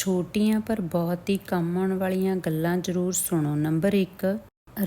ਛੋਟੀਆਂ ਪਰ ਬਹੁਤ ਹੀ ਕੰਮ ਆਉਣ ਵਾਲੀਆਂ ਗੱਲਾਂ ਜ਼ਰੂਰ ਸੁਣੋ। ਨੰਬਰ 1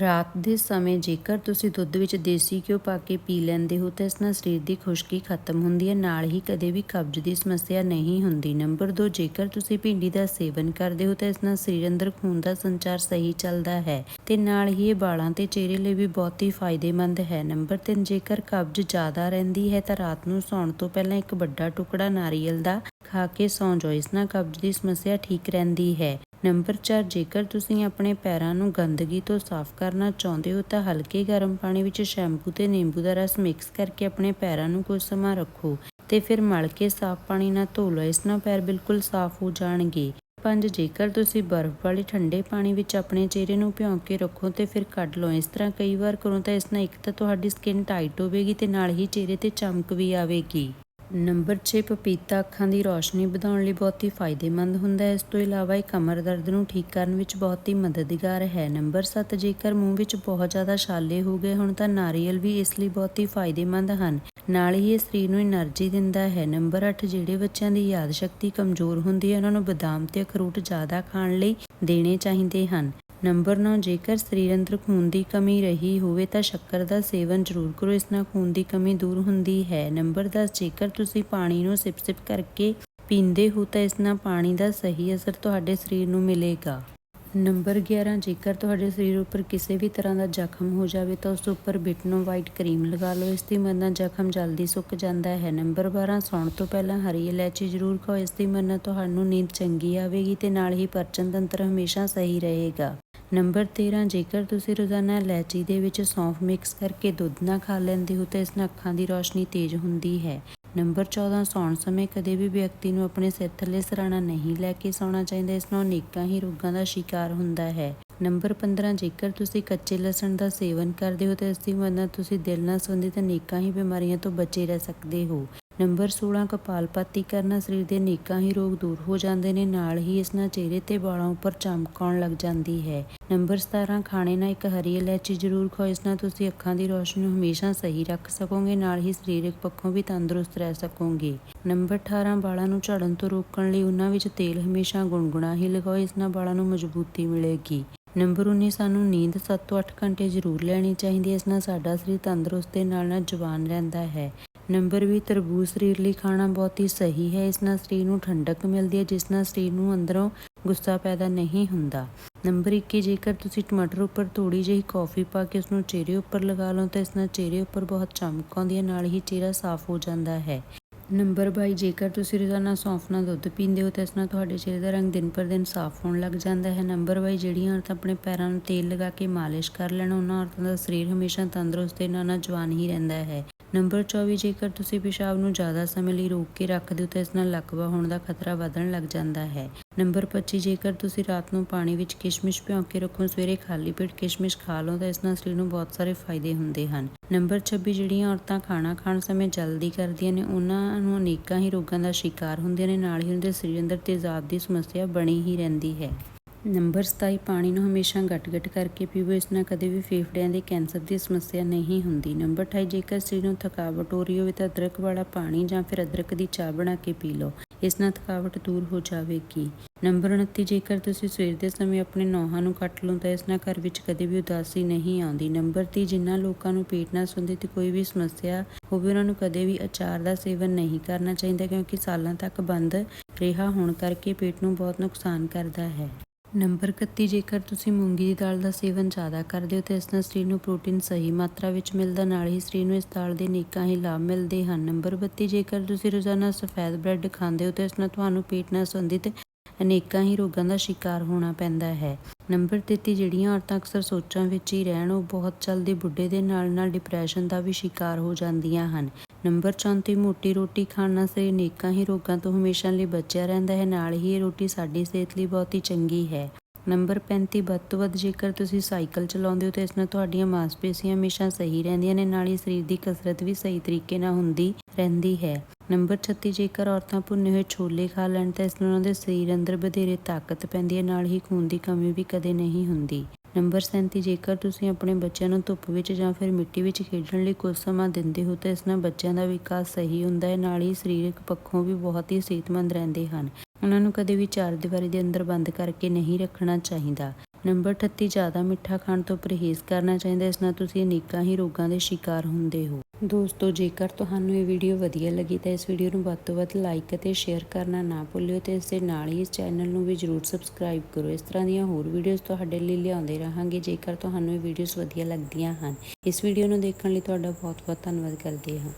ਰਾਤ ਦੇ ਸਮੇਂ ਜੇਕਰ ਤੁਸੀਂ ਦੁੱਧ ਵਿੱਚ ਦੇਸੀ ਘਿਓ ਪਾ ਕੇ ਪੀ ਲੈਂਦੇ ਹੋ ਤਾਂ ਇਸ ਨਾਲ ਸਰੀਰ ਦੀ ਖੁਸ਼ਕੀ ਖਤਮ ਹੁੰਦੀ ਹੈ। ਨਾਲ ਹੀ ਕਦੇ ਵੀ ਕਬਜ਼ ਦੀ ਸਮੱਸਿਆ ਨਹੀਂ ਹੁੰਦੀ। ਨੰਬਰ 2 ਜੇਕਰ ਤੁਸੀਂ ਭਿੰਡੀ ਦਾ ਸੇਵਨ ਕਰਦੇ ਹੋ ਤਾਂ ਇਸ ਨਾਲ ਸਰੀਰ ਅੰਦਰ ਖੂਨ ਦਾ ਸੰਚਾਰ ਸਹੀ ਚੱਲਦਾ ਹੈ ਤੇ ਨਾਲ ਹੀ ਇਹ ਵਾਲਾਂ ਤੇ ਚਿਹਰੇ ਲਈ ਵੀ ਬਹੁਤ ਹੀ ਫਾਇਦੇਮੰਦ ਹੈ। ਨੰਬਰ 3 ਜੇਕਰ ਕਬਜ਼ ਜ਼ਿਆਦਾ ਰਹਿੰਦੀ ਹੈ ਤਾਂ ਰਾਤ ਨੂੰ ਸੌਣ ਤੋਂ ਪਹਿਲਾਂ ਇੱਕ ਵੱਡਾ ਟੁਕੜਾ ਨਾਰੀਅਲ ਦਾ ਖਾ ਕੇ ਸੌਂ ਜਾਓ। ਇਸ ਨਾਲ ਕਬਜ਼ ਦੀ ਸਮੱਸਿਆ ਠੀਕ ਰਹਿੰਦੀ ਹੈ। ਨੰਬਰ 4 ਜੇਕਰ ਤੁਸੀਂ ਆਪਣੇ ਪੈਰਾਂ ਨੂੰ ਗੰਦਗੀ ਤੋਂ ਸਾਫ਼ ਕਰਨਾ ਚਾਹੁੰਦੇ ਹੋ, ਤਾਂ ਹਲਕੇ ਗਰਮ ਪਾਣੀ ਵਿੱਚ ਸ਼ੈਂਪੂ ਤੇ ਨਿੰਬੂ ਦਾ ਰਸ ਮਿਕਸ ਕਰਕੇ ਆਪਣੇ ਪੈਰਾਂ ਨੂੰ ਕੁਝ ਸਮਾਂ ਰੱਖੋ ਤੇ ਫਿਰ ਮਲ ਕੇ ਸਾਫ਼ ਪਾਣੀ ਨਾਲ ਧੋ ਲਓ। ਇਸ ਨਾਲ ਪੈਰ ਬਿਲਕੁਲ ਸਾਫ਼ ਹੋ ਜਾਣਗੇ। ਪੰਜ, ਜੇਕਰ ਤੁਸੀਂ ਬਰਫ਼ ਵਾਲੇ ਠੰਡੇ ਪਾਣੀ ਵਿੱਚ ਆਪਣੇ ਚਿਹਰੇ ਨੂੰ ਭਿਉਂ ਕੇ ਰੱਖੋ ਤੇ ਫਿਰ ਕੱਢ ਲਓ। ਇਸ ਤਰ੍ਹਾਂ ਕਈ ਵਾਰ ਕਰੋ ਤਾਂ ਇਸ ਨਾਲ ਇੱਕ ਤਾਂ ਤੁਹਾਡੀ ਸਕਿਨ ਟਾਈਟ ਹੋਵੇਗੀ ਤੇ ਨਾਲ ਹੀ ਚਿਹਰੇ ਤੇ ਚਮਕ ਵੀ ਆਵੇਗੀ। ਨੰਬਰ 6 ਪਪੀਤਾ ਅੱਖਾਂ ਦੀ ਰੌਸ਼ਨੀ ਵਧਾਉਣ ਲਈ ਬਹੁਤ ਹੀ ਫਾਇਦੇਮੰਦ ਹੁੰਦਾ ਹੈ। ਇਸ ਤੋਂ ਇਲਾਵਾ ਇਹ ਕਮਰ ਦਰਦ ਨੂੰ ਠੀਕ ਕਰਨ ਵਿੱਚ ਬਹੁਤ ਹੀ ਮਦਦਗਾਰ ਹੈ। ਨੰਬਰ 7 ਜੇਕਰ ਮੂੰਹ ਵਿੱਚ ਬਹੁਤ ਜ਼ਿਆਦਾ ਛਾਲੇ ਹੋ ਗਏ ਹੋਣ ਤਾਂ ਨਾਰੀਅਲ ਵੀ ਇਸ ਲਈ ਬਹੁਤ ਹੀ ਫਾਇਦੇਮੰਦ ਹਨ। ਨਾਲ ਹੀ ਇਹ ਸਰੀਰ ਨੂੰ એનર્ਜੀ ਦਿੰਦਾ ਹੈ। ਨੰਬਰ 8 ਜਿਹੜੇ ਬੱਚਿਆਂ ਦੀ ਯਾਦ ਸ਼ਕਤੀ ਕਮਜ਼ੋਰ ਹੁੰਦੀ ਹੈ, ਉਹਨਾਂ ਨੂੰ ਬਦਾਮ ਤੇ ਅਖਰੂਟ ਜ਼ਿਆਦਾ ਖਾਣ ਲਈ ਦੇਣੇ ਚਾਹੀਦੇ ਹਨ। ਨੰਬਰ 9 ਜੇਕਰ ਸਰੀਰ ਅੰਦਰ ਖੂਨ ਦੀ ਕਮੀ ਰਹੀ ਹੋਵੇ ਤਾਂ ਸ਼ੱਕਰ ਦਾ ਸੇਵਨ ਜ਼ਰੂਰ ਕਰੋ, ਇਸ ਨਾਲ ਖੂਨ ਦੀ ਕਮੀ ਦੂਰ ਹੁੰਦੀ ਹੈ। ਨੰਬਰ 10 ਜੇਕਰ ਤੁਸੀਂ ਪਾਣੀ ਨੂੰ ਸਿਪ-ਸਿਪ ਕਰਕੇ ਪੀਂਦੇ ਹੋ ਤਾਂ ਇਸ ਨਾਲ ਪਾਣੀ ਦਾ ਸਹੀ ਅਸਰ ਤੁਹਾਡੇ ਸਰੀਰ ਨੂੰ ਮਿਲੇਗਾ। ਨੰਬਰ 11 ਜੇਕਰ ਤੁਹਾਡੇ ਸਰੀਰ ਉੱਪਰ ਕਿਸੇ ਵੀ ਤਰ੍ਹਾਂ ਦਾ ਜ਼ਖਮ ਹੋ ਜਾਵੇ ਤਾਂ ਉਸ ਉੱਪਰ ਬਿਟਨੋ ਵਾਈਟ ਕਰੀਮ ਲਗਾ ਲਓ, ਇਸ ਦੀ ਮਦਦ ਨਾਲ ਜ਼ਖਮ ਜਲਦੀ ਸੁੱਕ ਜਾਂਦਾ ਹੈ। ਨੰਬਰ 12 ਸੌਣ ਤੋਂ ਪਹਿਲਾਂ ਹਰੀ ਇਲਾਇਚੀ ਜ਼ਰੂਰ ਖਾਓ, ਇਸ ਦੀ ਮਦਦ ਨਾਲ ਤੁਹਾਨੂੰ ਨੀਂਦ ਚੰਗੀ ਆਵੇਗੀ ਤੇ ਨਾਲ ਹੀ ਪਰਚਨ ਤੰਤਰ ਹਮੇਸ਼ਾ ਸਹੀ ਰਹੇਗਾ। ਨੰਬਰ 13 ਜੇਕਰ ਤੁਸੀਂ ਰੋਜ਼ਾਨਾ ਇਲਾਇਚੀ ਦੇ ਵਿੱਚ ਸੌਂਫ ਮਿਕਸ ਕਰਕੇ ਦੁੱਧ ਨਾਲ ਖਾ ਲੈਂਦੇ ਹੋ ਤਾਂ ਇਸ ਨਾਲ ਅੱਖਾਂ ਦੀ ਰੌਸ਼ਨੀ ਤੇਜ਼ ਹੁੰਦੀ ਹੈ। ਨੰਬਰ 14 ਸੌਣ ਸਮੇਂ ਕਦੇ ਵੀ ਵਿਅਕਤੀ ਨੂੰ ਆਪਣੇ ਸਿਰ ਥੱਲੇ ਸਰਾਣਾ ਨਹੀਂ ਲੈ ਕੇ ਸੌਣਾ ਚਾਹੀਦਾ, ਇਸ ਨਾਲ ਅਨੇਕਾਂ ਹੀ ਰੋਗਾਂ ਦਾ ਸ਼ਿਕਾਰ ਹੁੰਦਾ ਹੈ। ਨੰਬਰ 15 ਜੇਕਰ ਤੁਸੀਂ ਕੱਚੇ ਲਸਣ ਦਾ ਸੇਵਨ ਕਰਦੇ ਹੋ ਤਾਂ ਇਸ ਦੀ ਮਦਦ ਨਾਲ ਤੁਸੀਂ ਦਿਲ ਨਾਲ ਸੰਬੰਧਿਤ ਅਨੇਕਾਂ ਹੀ ਬਿਮਾਰੀਆਂ ਤੋਂ ਬਚੇ ਰਹਿ ਸਕਦੇ ਹੋ। ਨੰਬਰ 16 ਕਪਾਲਪਾਤੀ ਕਰਨਾ ਸਰੀਰ ਦੇ ਅਨੇਕਾਂ ਹੀ ਰੋਗ ਦੂਰ ਹੋ ਜਾਂਦੇ ਨੇ, ਨਾਲ ਹੀ ਇਸ ਨਾਲ ਚਿਹਰੇ ਤੇ ਵਾਲਾਂ ਉੱਪਰ ਚਮਕ ਆਉਣ ਲੱਗ ਜਾਂਦੀ ਹੈ। ਨੰਬਰ 17 ਖਾਣੇ ਨਾਲ ਇੱਕ ਹਰੀ ਇਲਾਇਚੀ ਜ਼ਰੂਰ ਖਾਓ, ਇਸ ਨਾਲ ਤੁਸੀਂ ਅੱਖਾਂ ਦੀ ਰੋਸ਼ਨੀ ਨੂੰ ਹਮੇਸ਼ਾ ਸਹੀ ਰੱਖ ਸਕੋਗੇ, ਨਾਲ ਹੀ ਸਰੀਰਕ ਪੱਖੋਂ ਵੀ ਤੰਦਰੁਸਤ ਰਹਿ ਸਕੋਗੇ। ਨੰਬਰ 18 ਵਾਲਾਂ ਨੂੰ ਝੜਨ ਤੋਂ ਰੋਕਣ ਲਈ ਉਹਨਾਂ ਵਿੱਚ ਤੇਲ ਹਮੇਸ਼ਾ ਗੁੰਗਣਾ ਹੀ ਲਗਾਓ, ਇਸ ਨਾਲ ਵਾਲਾਂ ਨੂੰ ਮਜ਼ਬੂਤੀ ਮਿਲੇਗੀ। ਨੰਬਰ 19 ਸਾਨੂੰ ਨੀਂਦ 7 ਤੋਂ 8 ਘੰਟੇ ਜ਼ਰੂਰ ਲੈਣੀ ਚਾਹੀਦੀ ਹੈ, ਇਸ ਨਾਲ ਸਾਡਾ ਸਰੀਰ ਤੰਦਰੁਸਤ ਤੇ ਨਾਲ ਨਾਲ ਜਵਾਨ ਰਹਿੰਦਾ ਹੈ। ਨੰਬਰ 20 ਤਰਬੂਜ ਸਰੀਰ ਲਈ ਖਾਣਾ ਬਹੁਤ ਹੀ ਸਹੀ ਹੈ। ਇਸ ਨਾਲ ਸਰੀਰ ਨੂੰ ਠੰਡਕ ਮਿਲਦੀ ਹੈ, ਜਿਸ ਨਾਲ ਸਰੀਰ ਨੂੰ ਅੰਦਰੋਂ ਗੁੱਸਾ ਪੈਦਾ ਨਹੀਂ ਹੁੰਦਾ। ਨੰਬਰ 21 ਜੇਕਰ ਤੁਸੀਂ ਟਮਾਟਰ ਉੱਪਰ ਥੋੜੀ ਜਿਹੀ ਕੌਫੀ ਪਾ ਕੇ ਉਸ ਨੂੰ ਚਿਹਰੇ ਉੱਪਰ ਲਗਾ ਲਓ, ਤਾਂ ਇਸ ਨਾਲ ਚਿਹਰੇ ਉੱਪਰ ਬਹੁਤ ਚਮਕ ਆਉਂਦੀ ਹੈ, ਨਾਲ ਹੀ ਚਿਹਰਾ ਸਾਫ਼ ਹੋ ਜਾਂਦਾ ਹੈ। ਨੰਬਰ 22 ਜੇਕਰ ਤੁਸੀਂ ਰੋਜ਼ਾਨਾ ਸੌਂਫ ਨਾਲ ਦੁੱਧ ਪੀਂਦੇ ਹੋ, ਤਾਂ ਇਸ ਨਾਲ ਤੁਹਾਡੇ ਚਿਹਰੇ ਦਾ ਰੰਗ ਦਿਨ ਪਰ ਦਿਨ ਸਾਫ਼ ਹੋਣ ਲੱਗ ਜਾਂਦਾ ਹੈ। ਨੰਬਰ 22 ਜਿਹੜੀਆਂ ਔਰਤਾਂ ਆਪਣੇ ਪੈਰਾਂ ਨੂੰ ਤੇਲ ਲਗਾ ਕੇ ਮਾਲਿਸ਼ ਕਰ ਲੈਣ, ਉਹਨਾਂ ਔਰਤਾਂ ਦਾ ਸਰੀਰ ਹਮੇਸ਼ਾ ਤੰਦਰੁਸਤ ਤੇ ਨਾਲ ਜਵਾਨ ਹੀ ਰਹਿੰਦਾ ਹੈ। ਨੰਬਰ 24 ਜੇਕਰ ਤੁਸੀਂ ਪਿਸ਼ਾਬ ਨੂੰ ਜ਼ਿਆਦਾ ਸਮੇਂ ਲਈ ਰੋਕ ਕੇ ਰੱਖਦੇ ਹੋ ਤਾਂ ਇਸ ਨਾਲ ਲਕਵਾ ਹੋਣ ਦਾ ਖਤਰਾ ਵਧਣ ਲੱਗ ਜਾਂਦਾ ਹੈ। ਨੰਬਰ 25 ਜੇਕਰ ਤੁਸੀਂ ਰਾਤ ਨੂੰ ਪਾਣੀ ਵਿੱਚ ਕਿਸ਼ਮਿਸ਼ ਭਿਓ ਕੇ ਰੱਖੋ, ਸਵੇਰੇ ਖਾਲੀ ਪੇਟ ਕਿਸ਼ਮਿਸ਼ ਖਾ ਲਓ ਤਾਂ ਇਸ ਨਾਲ ਸਰੀਰ ਨੂੰ ਬਹੁਤ ਸਾਰੇ ਫਾਇਦੇ ਹੁੰਦੇ ਹਨ। ਨੰਬਰ 26 ਜਿਹੜੀਆਂ ਔਰਤਾਂ ਖਾਣਾ ਖਾਣ ਸਮੇਂ ਜਲਦੀ ਕਰਦੀਆਂ ਨੇ, ਉਹਨਾਂ ਨੂੰ ਅਨੇਕਾਂ ਹੀ ਰੋਗਾਂ ਦਾ ਸ਼ਿਕਾਰ ਹੁੰਦੀਆਂ ਨੇ, ਨਾਲ ਹੀ ਉਹਨਾਂ ਦੇ ਸਰੀਰ ਅੰਦਰ ਤੇਜ਼ਾਬ ਦੀ ਸਮੱਸਿਆ ਬਣੀ ਹੀ ਰਹਿੰਦੀ ਹੈ। ਨੰਬਰ 27 ਪਾਣੀ ਨੂੰ ਹਮੇਸ਼ਾ ਗਟ-ਗਟ ਕਰਕੇ ਪੀਵੋ, ਇਸ ਨਾਲ ਕਦੇ ਵੀ ਫੇਫੜਿਆਂ ਦੇ ਕੈਂਸਰ ਦੀ ਸਮੱਸਿਆ ਨਹੀਂ ਹੁੰਦੀ। ਨੰਬਰ 28 ਜੇਕਰ ਸਰੀਰ ਨੂੰ ਥਕਾਵਟ ਹੋ ਰਹੀ ਹੋਵੇ ਤਾਂ ਅਦਰਕ ਵਾਲਾ ਪਾਣੀ ਜਾਂ ਫਿਰ ਅਦਰਕ ਦੀ ਚਾਹ ਬਣਾ ਕੇ ਪੀ ਲਓ। ਇਸ ਨਾਲ ਥਕਾਵਟ ਦੂਰ ਹੋ ਜਾਵੇਗੀ। ਨੰਬਰ 29 ਜੇਕਰ ਤੁਸੀਂ ਸਵੇਰ ਦੇ ਸਮੇਂ ਆਪਣੇ ਨੌਹਾਂ ਨੂੰ ਕੱਟ ਲਓ ਤਾਂ ਇਸ ਨਾਲ ਘਰ ਵਿੱਚ ਕਦੇ ਵੀ ਉਦਾਸੀ ਨਹੀਂ ਆਉਂਦੀ। ਨੰਬਰ 30 ਜਿਨ੍ਹਾਂ ਲੋਕਾਂ ਨੂੰ ਪੇਟ ਨਾਲ ਸੰਬੰਧਿਤ ਕੋਈ ਵੀ ਸਮੱਸਿਆ ਹੋਵੇ, ਉਹਨਾਂ ਨੂੰ ਕਦੇ ਵੀ ਅਚਾਰ ਦਾ ਸੇਵਨ ਨਹੀਂ ਕਰਨਾ ਚਾਹੀਦਾ ਕਿਉਂਕਿ ਸਾਲਾਂ ਤੱਕ ਬੰਦ ਰਿਹਾ ਹੋਣ ਕਰਕੇ ਪੇਟ ਨੂੰ ਬਹੁਤ ਨੁਕਸਾਨ ਕਰਦਾ ਹੈ। ਨੰਬਰ 31 ਜੇਕਰ ਤੁਸੀਂ ਮੂੰਗੀ ਦੀ ਦਾਲ ਦਾ ਸੇਵਨ ਜ਼ਿਆਦਾ ਕਰਦੇ ਹੋ ਤਾਂ ਇਸ ਨਾਲ ਸਰੀਰ ਨੂੰ ਪ੍ਰੋਟੀਨ ਸਹੀ ਮਾਤਰਾ ਵਿੱਚ ਮਿਲਦਾ, ਨਾਲ ਹੀ ਸਰੀਰ ਨੂੰ ਇਸ ਦਾਲ ਦੇ ਨੇਕਾਂ ਹੀ ਲਾਭ ਮਿਲਦੇ ਹਨ। ਨੰਬਰ 32 ਜੇਕਰ ਤੁਸੀਂ ਰੋਜ਼ਾਨਾ ਸਫੈਦ ਬ੍ਰੈਡ ਖਾਂਦੇ ਹੋ ਤਾਂ ਇਸ ਨਾਲ ਤੁਹਾਨੂੰ ਪੇਟ ਨਾਲ ਸੰਬੰਧਿਤ ਅਨੇਕਾਂ ਹੀ ਰੋਗਾਂ ਦਾ ਸ਼ਿਕਾਰ ਹੋਣਾ ਪੈਂਦਾ ਹੈ। ਨੰਬਰ 33 ਜਿਹੜੀਆਂ ਔਰਤਾਂ ਅਕਸਰ ਸੋਚਾਂ ਵਿੱਚ ਹੀ ਰਹਿਣ, ਉਹ ਬਹੁਤ ਜਲਦੀ ਬੁੱਢੇ ਦੇ ਨਾਲ ਨਾਲ ਡਿਪਰੈਸ਼ਨ ਦਾ ਵੀ ਸ਼ਿਕਾਰ ਹੋ ਜਾਂਦੀਆਂ ਹਨ। ਨੰਬਰ 34 ਮੋਟੀ ਰੋਟੀ ਖਾਣ ਨਾਲ ਸਰੀਰ ਅਨੇਕਾਂ ਹੀ ਰੋਗਾਂ ਤੋਂ ਹਮੇਸ਼ਾ ਲਈ ਬਚਿਆ ਰਹਿੰਦਾ ਹੈ। ਨਾਲ ਹੀ ਇਹ ਰੋਟੀ ਸਾਡੀ ਸਿਹਤ ਲਈ ਬਹੁਤ ਹੀ ਚੰਗੀ ਹੈ। ਨੰਬਰ 35 ਵੱਧ ਤੋਂ ਵੱਧ ਜੇਕਰ ਤੁਸੀਂ ਸਾਈਕਲ ਚਲਾਉਂਦੇ ਹੋ ਤਾਂ ਇਸ ਨਾਲ ਤੁਹਾਡੀਆਂ ਮਾਸਪੇਸ਼ੀਆਂ ਹਮੇਸ਼ਾ ਸਹੀ ਰਹਿੰਦੀਆਂ ਨੇ, ਨਾਲ ਹੀ ਸਰੀਰ ਦੀ ਕਸਰਤ ਵੀ ਸਹੀ ਤਰੀਕੇ ਨਾਲ ਹੁੰਦੀ ਰਹਿੰਦੀ ਹੈ। ਨੰਬਰ 36 ਜੇਕਰ ਔਰਤਾਂ ਭੁੰਨੇ ਹੋਏ ਛੋਲੇ ਖਾ ਲੈਣ ਤਾਂ ਇਸ ਨਾਲ ਉਹਨਾਂ ਦੇ ਸਰੀਰ ਅੰਦਰ ਵਧੇਰੇ ਤਾਕਤ ਪੈਂਦੀ ਹੈ, ਨਾਲ ਹੀ ਖੂਨ ਦੀ ਕਮੀ ਵੀ ਕਦੇ ਨਹੀਂ ਹੁੰਦੀ। ਨੰਬਰ 37 ਜੇਕਰ ਤੁਸੀਂ ਆਪਣੇ ਬੱਚਿਆਂ ਨੂੰ ਧੁੱਪ ਵਿੱਚ ਜਾਂ ਫਿਰ ਮਿੱਟੀ ਵਿੱਚ ਖੇਡਣ ਲਈ ਕੁਝ ਸਮਾਂ ਦਿੰਦੇ ਹੋ, ਤਾਂ ਇਸ ਨਾਲ ਬੱਚਿਆਂ ਦਾ ਵਿਕਾਸ ਸਹੀ ਹੁੰਦਾ ਹੈ। ਨਾਲ ਹੀ ਸਰੀਰਕ ਪੱਖੋਂ ਵੀ ਬਹੁਤ ਹੀ ਸਿਹਤਮੰਦ ਰਹਿੰਦੇ ਹਨ। ਉਹਨਾਂ ਨੂੰ ਕਦੇ ਵੀ ਚਾਰ ਦੀਵਾਰੀ ਦੇ ਅੰਦਰ ਬੰਦ ਕਰਕੇ ਨਹੀਂ ਰੱਖਣਾ ਚਾਹੀਦਾ। ਨੰਬਰ 38 ਜ਼ਿਆਦਾ ਮਿੱਠਾ ਖਾਣ ਤੋਂ ਪਰਹੇਜ਼ ਕਰਨਾ ਚਾਹੀਦਾ ਇਸ ਨਾਲ ਤੁਸੀਂ ਅਨੇਕਾਂ ਹੀ ਰੋਗਾਂ ਦੇ ਸ਼ਿਕਾਰ ਹੁੰਦੇ ਹੋ। ਦੋਸਤੋ, ਜੇਕਰ ਤੁਹਾਨੂੰ ਇਹ ਵੀਡੀਓ ਵਧੀਆ ਲੱਗੀ ਤਾਂ ਇਸ ਵੀਡੀਓ ਨੂੰ ਵੱਧ ਤੋਂ ਵੱਧ ਲਾਈਕ ਅਤੇ ਸ਼ੇਅਰ ਕਰਨਾ ਨਾ ਭੁੱਲਿਓ ਤੇ ਇਸ ਦੇ ਨਾਲ ਹੀ ਇਸ ਚੈਨਲ ਨੂੰ ਵੀ ਜਰੂਰ ਸਬਸਕ੍ਰਾਈਬ ਕਰੋ। ਇਸ ਤਰ੍ਹਾਂ ਦੀਆਂ ਹੋਰ ਵੀਡੀਓਜ਼ ਤੁਹਾਡੇ ਲਈ ਲਿਆਉਂਦੇ ਰਹਾਂਗੇ, ਜੇਕਰ ਤੁਹਾਨੂੰ ਇਹ ਵੀਡੀਓਜ਼ ਵਧੀਆ ਲੱਗਦੀਆਂ ਹਨ। ਇਸ ਵੀਡੀਓ ਨੂੰ ਦੇਖਣ ਲਈ ਤੁਹਾਡਾ ਬਹੁਤ ਬਹੁਤ ਧੰਨਵਾਦ ਕਰਦੇ ਹਾਂ।